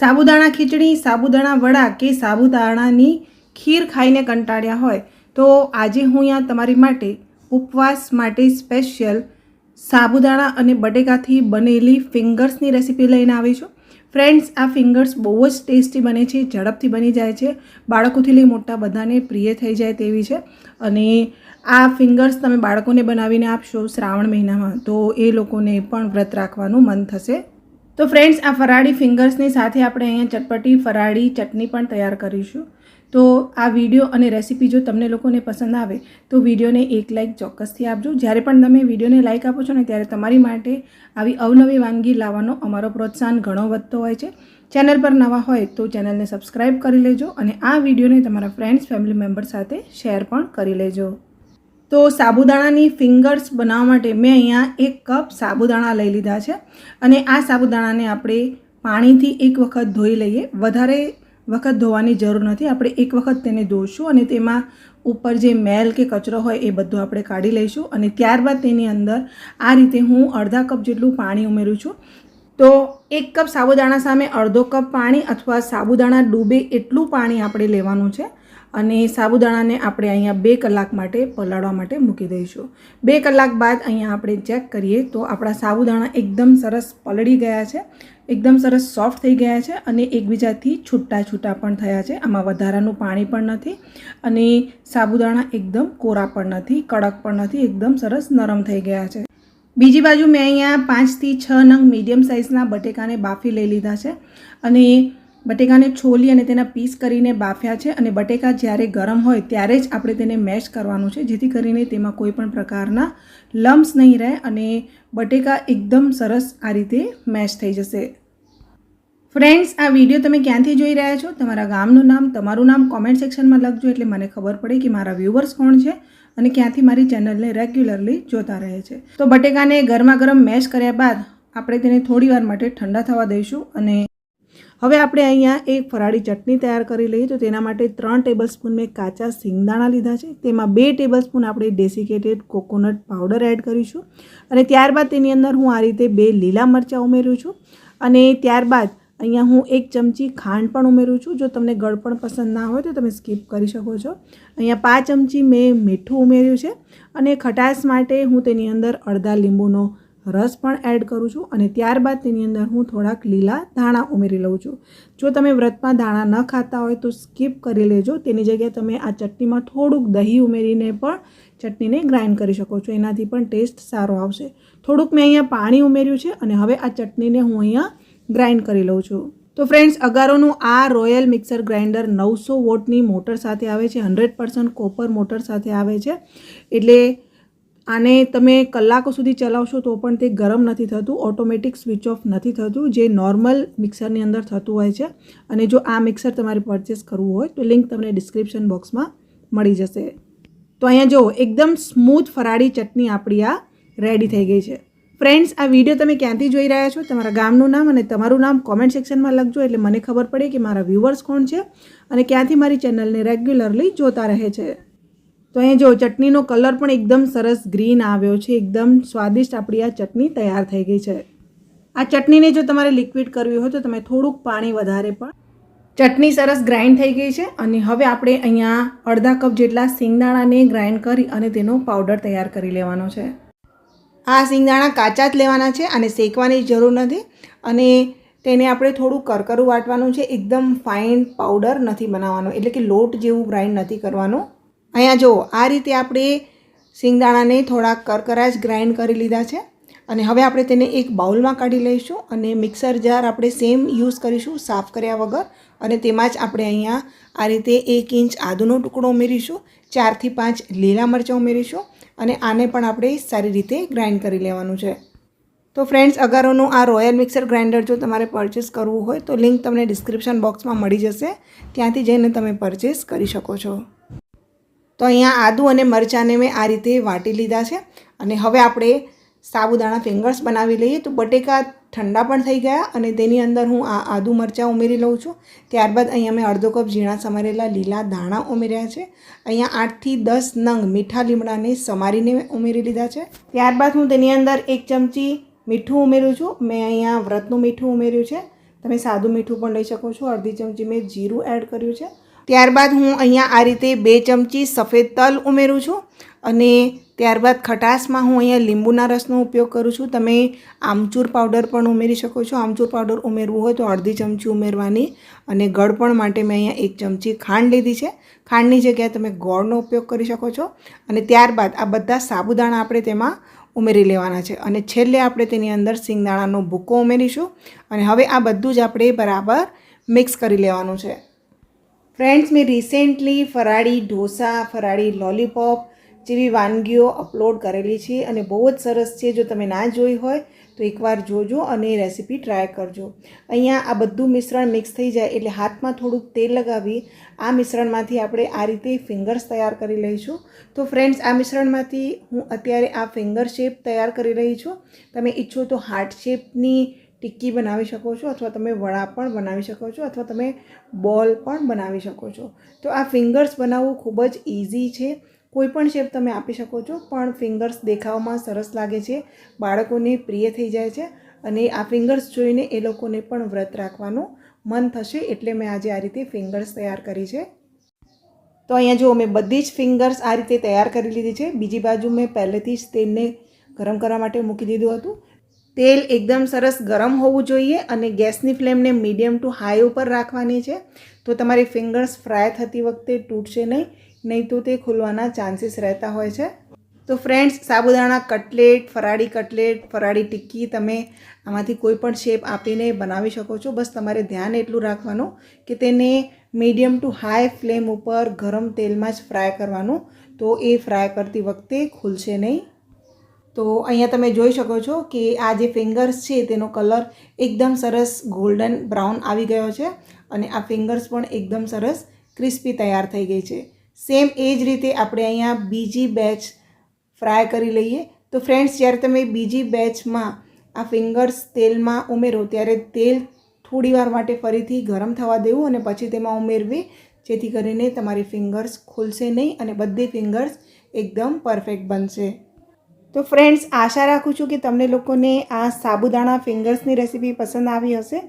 સાબુદાણા ખીચડી, સાબુદાણા વડા કે સાબુદાણાની ખીર ખાઈને કંટાળ્યા હોય, તો આજે હું અહીંયા તમારી માટે ઉપવાસ માટે સ્પેશિયલ સાબુદાણા અને બટેકાથી બનેલી ફિંગર્સની રેસીપી લઈને આવી છું. ફ્રેન્ડ્સ, આ ફિંગર્સ બહુ જ ટેસ્ટી બને છે, ઝડપથી બની જાય છે, બાળકોથી લઈ મોટા બધાને પ્રિય થઈ જાય તેવી છે. અને આ ફિંગર્સ તમે બાળકોને બનાવીને આપશો શ્રાવણ મહિનામાં, તો એ લોકોને પણ વ્રત રાખવાનું મન થશે. તો ફ્રેન્ડ્સ આ ફરાળી ફિંગર્સની સાથે આપણે અહીંયા ચટપટી, ફરાળી ચટણી પણ તૈયાર કરીશું. તો આ વીડિયો અને રેસીપી જો તમને લોકોને પસંદ આવે, તો વિડીયોને એક લાઇક ચોક્કસથી આપજો. જ્યારે પણ તમે વિડીયોને લાઇક આપો છો ને, ત્યારે તમારી માટે આવી અવનવી વાનગી લાવવાનો અમારો પ્રોત્સાહન ઘણો વધતો હોય છે. ચેનલ પર નવા હોય તો ચેનલને સબસ્ક્રાઈબ કરી લેજો અને આ વિડીયોને તમારા ફ્રેન્ડ્સ ફેમિલી મેમ્બર સાથે શેર પણ કરી લેજો. તો સાબુદાણાની ફિંગર્સ બનાવવા માટે મેં અહીંયા એક કપ સાબુદાણા લઈ લીધા છે. અને આ સાબુદાણાને આપણે પાણીથી એક વખત ધોઈ લઈએ. વધારે વખત ધોવાની જરૂર નથી. આપણે એક વખત તેને ધોઈશું અને તેમાં ઉપર જે મેલ કે કચરો હોય એ બધું આપણે કાઢી લઈશું. અને ત્યારબાદ તેની અંદર આ રીતે હું અડધા કપ જેટલું પાણી ઉમેરું છું. તો એક કપ સાબુદાણા સામે અડધો કપ પાણી અથવા સાબુદાણા ડૂબે એટલું પાણી આપણે લેવાનું છે. અને સાબુદાણાને આપણે અહીંયા બે કલાક માટે પલાળવા માટે મૂકી દઈશું. બે કલાક બાદ અહીંયા આપણે ચેક કરીએ તો આપણા સાબુદાણા એકદમ સરસ પલળી ગયા છે, એકદમ સરસ સોફ્ટ થઈ ગયા છે અને એકબીજાથી છૂટા છૂટા પણ થયા છે. આમાં વધારાનું પાણી પણ નથી અને સાબુદાણા એકદમ કોરા પણ નથી, કડક પણ નથી, એકદમ સરસ નરમ થઈ ગયા છે. બીજી બાજુ મેં અહીંયા પાંચથી છ નંગ મીડિયમ સાઇઝના બટેકાને બાફી લઈ લીધા છે અને બટેકાને છોલી અને તેના પીસ કરીને બાફ્યા છે અને બટેકા જ્યારે ગરમ હોય ત્યારે જ આપણે તેને મેશ કરવાનું છે, જેથી કરીને તેમાં કોઈ પણ પ્રકારના લમ્સ નહીં રહે અને બટેકા એકદમ સરસ આ રીતે મેશ થઈ જશે. ફ્રેન્ડ્સ, આ વીડિયો તમે ક્યાંથી જોઈ રહ્યા છો? તમારા ગામનું નામ, તમારું નામ કોમેન્ટ સેક્શનમાં લખજો એટલે મને ખબર પડે કે મારા વ્યૂવર્સ કોણ છે અને ક્યાંથી મારી ચેનલને રેગ્યુલરલી જોતા રહે છે. તો બટેકાને ગરમા ગરમ મેશ કર્યા બાદ આપણે તેને થોડી માટે ઠંડા થવા દઈશું અને હવે આપણે અહીંયા એક ફરાળી ચટણી તૈયાર કરી લઈએ તો તેના માટે ત્રણ ટેબલસ્પૂન મેં કાચા સિંગદાણા લીધા છે. તેમાં બે ટેબલ સ્પૂન આપણે ડેસિકેટેડ કોકોનટ પાવડર એડ કરીશું અને ત્યારબાદ તેની અંદર હું આ રીતે બે લીલા મરચાં ઉમેરું છું અને ત્યારબાદ અહીંયા હું એક ચમચી ખાંડ પણ ઉમેરું છું. જો તમને ગળપણ પસંદ ના હોય તો તમે સ્કીપ કરી શકો છો. અહીંયા પાંચ ચમચી મેં મીઠું ઉમેર્યું છે અને ખટાશ માટે હું તેની અંદર અડધા લીંબુનો રસ પણ એડ કરું છું અને ત્યારબાદ તેની અંદર હું થોડાક લીલા ધાણા ઉમેરી લઉં છું. જો તમે વ્રતમાં ધાણા ન ખાતા હોય તો સ્કીપ કરી લેજો. તેની જગ્યાએ તમે આ ચટણીમાં થોડુંક દહીં ઉમેરીને પણ ચટણીને ગ્રાઇન્ડ કરી શકો છો. એનાથી પણ ટેસ્ટ સારો આવશે. થોડુંક મેં અહીંયા પાણી ઉમેર્યું છે અને હવે આ ચટણીને હું અહીંયા ગ્રાઇન્ડ કરી લઉં છું. તો ફ્રેન્ડ્સ અગારોનું આ રોયલ મિક્સર ગ્રાઇન્ડર નવસો વોટની મોટર સાથે આવે છે. હંડ્રેડ પર્સન્ટ કોપર મોટર સાથે આવે છે. એટલે આને તમે કલાકો સુધી ચલાવશો તો પણ તે ગરમ નથી થતું ઓટોમેટિક સ્વિચ ઓફ નથી થતું, જે નોર્મલ મિક્સરની અંદર થતું હોય છે. અને જો આ મિક્સર તમારે પરચેસ કરવું હોય તો લિંક તમને ડિસ્ક્રિપ્શન બોક્સમાં મળી જશે. તો અહીંયા જુઓ એકદમ સ્મૂથ ફરાળી ચટણી આપણી આ રેડી થઈ ગઈ છે. ફ્રેન્ડ્સ આ વીડિયો તમે ક્યાંથી જોઈ રહ્યા છો? તમારા ગામનું નામ અને તમારું નામ કોમેન્ટ સેક્શનમાં લખજો એટલે મને ખબર પડે કે મારા વ્યૂવર્સ કોણ છે અને ક્યાંથી મારી ચેનલને રેગ્યુલરલી જોતા રહે છે. તો અહીંયા જો, ચટણીનો કલર પણ એકદમ સરસ ગ્રીન આવ્યો છે. એકદમ સ્વાદિષ્ટ આપણી આ ચટણી તૈયાર થઈ ગઈ છે. આ ચટણીને જો તમારે લિક્વિડ કરવી હોય તો તમે થોડુંક પાણી વધારે પણ. ચટણી સરસ ગ્રાઇન્ડ થઈ ગઈ છે અને હવે આપણે અહીંયા અડધા કપ જેટલા સિંગદાણાને ગ્રાઇન્ડ કરી અને તેનો પાવડર તૈયાર કરી લેવાનો છે. આ સિંગદાણા કાચા જ લેવાના છે અને શેકવાની જરૂર નથી અને તેને આપણે થોડું કરકરું વાટવાનું છે. એકદમ ફાઇન પાવડર નથી બનાવવાનો. એટલે કે લોટ જેવું ગ્રાઇન્ડ નથી કરવાનું. અહીંયા જુઓ, આ રીતે આપણે સિંગદાણાને થોડા કરકરા જ ગ્રાઇન્ડ કરી લીધા છે. અને હવે આપણે તેને એક બાઉલમાં કાઢી લઈશું અને મિક્સર જાર આપણે સેમ યુઝ કરીશું સાફ કર્યા વગર. અને તેમાં જ આપણે અહીંયા આ રીતે એક ઇંચ આદુનો ટુકડો ઉમેરીશું, ચારથી પાંચ લીલા મરચાં ઉમેરીશું અને આને પણ આપણે સારી રીતે ગ્રાઇન્ડ કરી લેવાનું છે. તો ફ્રેન્ડ્સ અગારોનું આ રોયલ મિક્સર ગ્રાઇન્ડર જો તમારે પરચેસ કરવું હોય તો લિંક તમને ડિસ્ક્રિપ્શન બોક્સમાં મળી જશે. ત્યાંથી જઈને તમે પરચેસ કરી શકો છો. તો અહીંયા આદુ અને મરચાંને મેં આ રીતે વાટી લીધા છે. અને હવે આપણે સાબુદાણા ફિંગર્સ બનાવી લઈએ તો બટેકા ઠંડા પણ થઈ ગયા અને તેની અંદર હું આ આદુ મરચાં ઉમેરી લઉં છું. ત્યારબાદ અહીંયા મેં અડધો કપ ઝીણા સમારેલા લીલા ધાણા ઉમેર્યા છે. અહીંયા આઠથી દસ નંગ મીઠા લીમડાને સમારીને ઉમેરી લીધા છે. ત્યારબાદ હું તેની અંદર એક ચમચી મીઠું ઉમેરું છું. મેં અહીંયા વ્રતનું મીઠું ઉમેર્યું છે. તમે સાદું મીઠું પણ લઈ શકો છો. અડધી ચમચી મેં જીરું એડ કર્યું છે. ત્યારબાદ હું અહીંયા આ રીતે બે ચમચી સફેદ તલ ઉમેરું છું અને ત્યારબાદ ખટાશમાં હું અહીંયા લીંબુના રસનો ઉપયોગ કરું છું. તમે આમચૂર પાવડર પણ ઉમેરી શકો છો. આમચૂર પાવડર ઉમેરવું હોય તો અડધી ચમચી ઉમેરવાની અને ગળપણ માટે મેં અહીંયા એક ચમચી ખાંડ લીધી છે. ખાંડની જગ્યાએ તમે ગોળનો ઉપયોગ કરી શકો છો અને ત્યારબાદ આ બધા સાબુદાણા આપણે તેમાં ઉમેરી લેવાના છે. અને છેલ્લે આપણે તેની અંદર સિંગદાણાનો ભૂકો ઉમેરીશું અને હવે આ બધું જ આપણે બરાબર મિક્સ કરી લેવાનું છે. ફ્રેન્ડ્સ મેં રિસેન્ટલી ફરાળી ઢોસા, ફરાળી લોલીપોપ જેવી વાનગીઓ અપલોડ કરેલી છે અને બહુ જ સરસ છે. જો તમે ના જોઈ હોય, તો એકવાર જોજો અને રેસીપી ટ્રાય કરજો. અહીંયા આ બધું મિશ્રણ મિક્સ થઈ જાય એટલે હાથમાં થોડુંક તેલ લગાવી, આ મિશ્રણમાંથી આપણે આ રીતે ફિંગર્સ તૈયાર કરી લઈશું. તો ફ્રેન્ડ્સ આ મિશ્રણમાંથી હું અત્યારે આ ફિંગર શેપ તૈયાર કરી રહી છું. તમે ઈચ્છો તો હાર્ટ શેપની ટિક્કી બનાવી શકો છો અથવા તમે વડા પણ બનાવી શકો છો અથવા તમે બોલ પણ બનાવી શકો છો. તો આ ફિંગર્સ બનાવવું ખૂબ જ ઇઝી છે. કોઈપણ શેપ તમે આપી શકો છો, પણ ફિંગર્સ દેખાવમાં સરસ લાગે છે, બાળકોને પ્રિય થઈ જાય છે અને આ ફિંગર્સ જોઈને એ લોકોને પણ વ્રત રાખવાનું મન થશે એટલે મેં આજે આ રીતે ફિંગર્સ તૈયાર કરી છે. તો અહીંયા જો મેં બધી જ ફિંગર્સ આ રીતે તૈયાર કરી લીધી છે. બીજી બાજુ મેં પહેલેથી જ તેલને ગરમ કરવા માટે મૂકી દીધું હતું. તેલ એકદમ સરસ ગરમ હોવું જોઈએ અને ગેસની ફ્લેમને મીડિયમ ટુ હાઈ ઉપર રાખવાની છે. તો તમારી ફિંગર્સ ફ્રાય થતી વખતે તૂટશે નહીં નહીં તો તે ખુલવાના ચાન્સીસ રહેતા હોય છે. તો ફ્રેન્ડ્સ, સાબુદાણા કટલેટ, ફરાળી કટલેટ, ફરાળી ટિક્કી તમે આમાંથી કોઈ પણ શેપ આપીને બનાવી શકો છો. બસ તમારે ધ્યાન એટલું રાખવાનું કે તેને મીડિયમ ટુ હાઈ ફ્લેમ ઉપર ગરમ તેલમાં જ ફ્રાય કરવાનું. તો એ ફ્રાય કરતી વખતે ખુલશે નહીં. તો અહીંયા તમે જોઈ શકો છો કે આ જે ફિંગર્સ છે તેનો કલર એકદમ સરસ ગોલ્ડન બ્રાઉન આવી ગયો છે અને આ ફિંગર્સ પણ એકદમ સરસ ક્રિસ્પી તૈયાર થઈ ગઈ છે. સેમ એ જ રીતે આપણે અહીંયા બીજી બેચ ફ્રાય કરી લઈએ. તો ફ્રેન્ડ્સ જ્યારે તમે બીજી બેચમાં આ ફિંગર્સ તેલમાં ઉમેરો, ત્યારે તેલ થોડીવાર માટે ફરીથી ગરમ થવા દેવું અને પછી તેમાં ઉમેરવી, જેથી કરીને તમારી ફિંગર્સ ખુલશે નહીં અને બધી ફિંગર્સ એકદમ પરફેક્ટ બનશે. તો ફ્રેન્ડ્સ આશા રાખું છું કે તમને લોકોને આ સાબુદાણા ફિંગર્સની રેસીપી પસંદ આવી હશે.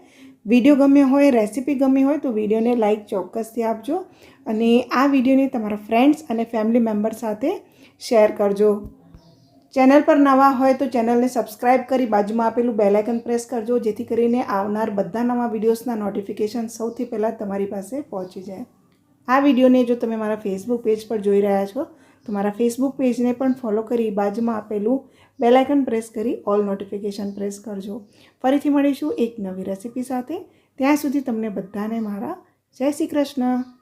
વીડિયો ગમ્યો હોય રેસીપી ગમી હોય, તો વિડીયોને લાઇક ચોક્કસથી આપજો અને આ વિડીયોને તમારા ફ્રેન્ડ્સ અને ફેમિલી મેમ્બર સાથે શેર કરજો. ચેનલ પર નવા હોય તો ચેનલને સબસ્ક્રાઇબ કરી બાજુમાં આપેલું બેલાઇકન પ્રેસ કરજો, જેથી કરીને આવનાર બધા નવા વિડીયોઝના નોટિફિકેશન સૌથી પહેલાં તમારી પાસે પહોંચી જાય. આ વિડીયોને જો તમે મારા ફેસબુક પેજ પર જોઈ રહ્યા છો તો મારા ફેસબુક પેજને પણ ફોલો કરી બાજુમાં આપેલું બેલાઇકન પ્રેસ કરી ઓલ નોટિફિકેશન પ્રેસ કરજો. ફરીથી મળીશું એક નવી રેસીપી સાથે. ત્યાં સુધી તમને બધાને મારા જય શ્રી કૃષ્ણ.